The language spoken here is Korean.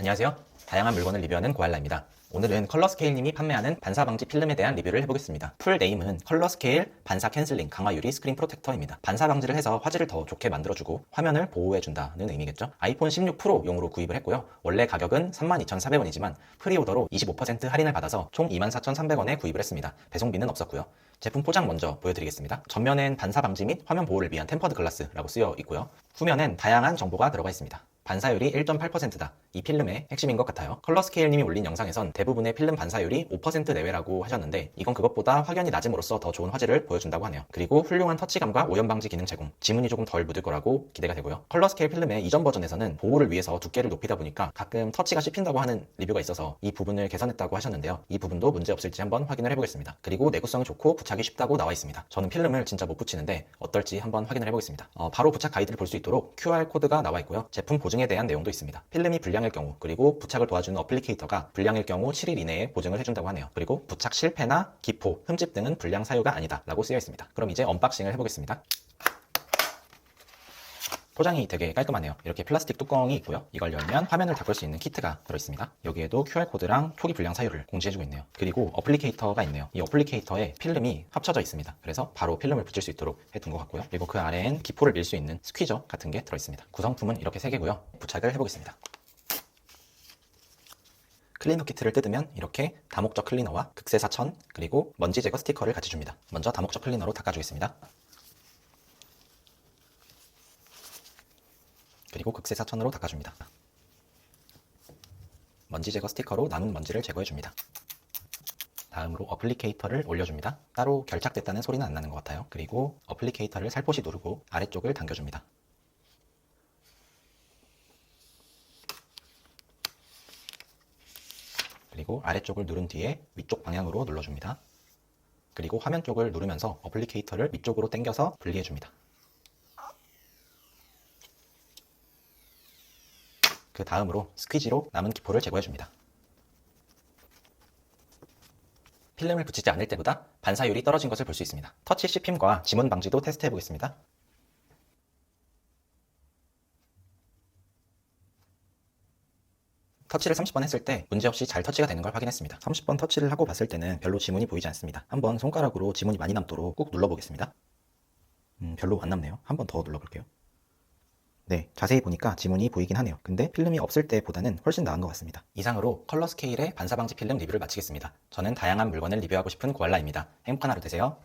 안녕하세요. 다양한 물건을 리뷰하는 고알라입니다. 오늘은 컬러스케일님이 판매하는 반사 방지 필름에 대한 리뷰를 해보겠습니다. 풀 네임은 컬러스케일 반사 캔슬링 강화 유리 스크린 프로텍터입니다. 반사 방지를 해서 화질을 더 좋게 만들어주고 화면을 보호해준다는 의미겠죠. 아이폰 16 프로용으로 구입을 했고요. 원래 가격은 32,400원이지만 프리오더로 25% 할인을 받아서 총 24,300원에 구입을 했습니다. 배송비는 없었고요. 제품 포장 먼저 보여드리겠습니다. 전면엔 반사 방지 및 화면 보호를 위한 템퍼드 글라스라고 쓰여 있고요. 후면엔 다양한 정보가 들어가 있습니다. 반사율이 1.8%다. 이 필름의 핵심인 것 같아요. 컬러 스케일님이 올린 영상에선 대부분의 필름 반사율이 5% 내외라고 하셨는데 이건 그것보다 확연히 낮음으로써 더 좋은 화질을 보여준다고 하네요. 그리고 훌륭한 터치감과 오염 방지 기능 제공, 지문이 조금 덜 묻을 거라고 기대가 되고요. 컬러 스케일 필름의 이전 버전에서는 보호를 위해서 두께를 높이다 보니까 가끔 터치가 씹힌다고 하는 리뷰가 있어서 이 부분을 개선했다고 하셨는데요. 이 부분도 문제 없을지 한번 확인을 해보겠습니다. 그리고 내구성이 좋고 부착이 쉽다고 나와 있습니다. 저는 필름을 진짜 못 붙이는데 어떨지 한번 확인을 해보겠습니다. 어, 바로 부착 가이드를 볼 수 있도록 QR 코드가 나와 있고요. 제품 보증 에 대한 내용도 있습니다. 필름이 불량일 경우 그리고 부착을 도와주는 어플리케이터가 불량일 경우 7일 이내에 보증을 해준다고 하네요. 그리고 부착 실패나 기포, 흠집 등은 불량 사유가 아니다 라고 쓰여 있습니다. 그럼 이제 언박싱을 해보겠습니다. 포장이 되게 깔끔하네요. 이렇게 플라스틱 뚜껑이 있고요. 이걸 열면 화면을 닦을 수 있는 키트가 들어있습니다. 여기에도 QR코드랑 초기 불량 사유를 공지해주고 있네요. 그리고 어플리케이터가 있네요. 이 어플리케이터에 필름이 합쳐져 있습니다. 그래서 바로 필름을 붙일 수 있도록 해둔 것 같고요. 그리고 그 아래엔 기포를 밀 수 있는 스퀴저 같은 게 들어있습니다. 구성품은 이렇게 3개고요. 부착을 해보겠습니다. 클리너 키트를 뜯으면 이렇게 다목적 클리너와 극세사천 그리고 먼지 제거 스티커를 같이 줍니다. 먼저 다목적 클리너로 닦아주겠습니다. 그리고 극세사천으로 닦아줍니다. 먼지 제거 스티커로 남은 먼지를 제거해줍니다. 다음으로 어플리케이터를 올려줍니다. 따로 결착됐다는 소리는 안 나는 것 같아요. 그리고 어플리케이터를 살포시 누르고 아래쪽을 당겨줍니다. 그리고 아래쪽을 누른 뒤에 위쪽 방향으로 눌러줍니다. 그리고 화면 쪽을 누르면서 어플리케이터를 위쪽으로 당겨서 분리해줍니다. 그 다음으로 스퀴지로 남은 기포를 제거해줍니다. 필름을 붙이지 않을 때보다 반사율이 떨어진 것을 볼 수 있습니다. 터치 씹힘과 지문 방지도 테스트해 보겠습니다. 터치를 30번 했을 때 문제없이 잘 터치가 되는 걸 확인했습니다. 30번 터치를 하고 봤을 때는 별로 지문이 보이지 않습니다. 한번 손가락으로 지문이 많이 남도록 꾹 눌러보겠습니다. 음, 별로 안 남네요. 한번 더 눌러볼게요. 네, 자세히 보니까 지문이 보이긴 하네요. 근데 필름이 없을 때보다는 훨씬 나은 것 같습니다. 이상으로 컬러 스케일의 반사방지 필름 리뷰를 마치겠습니다. 저는 다양한 물건을 리뷰하고 싶은 고알라입니다. 행복한 하루 되세요.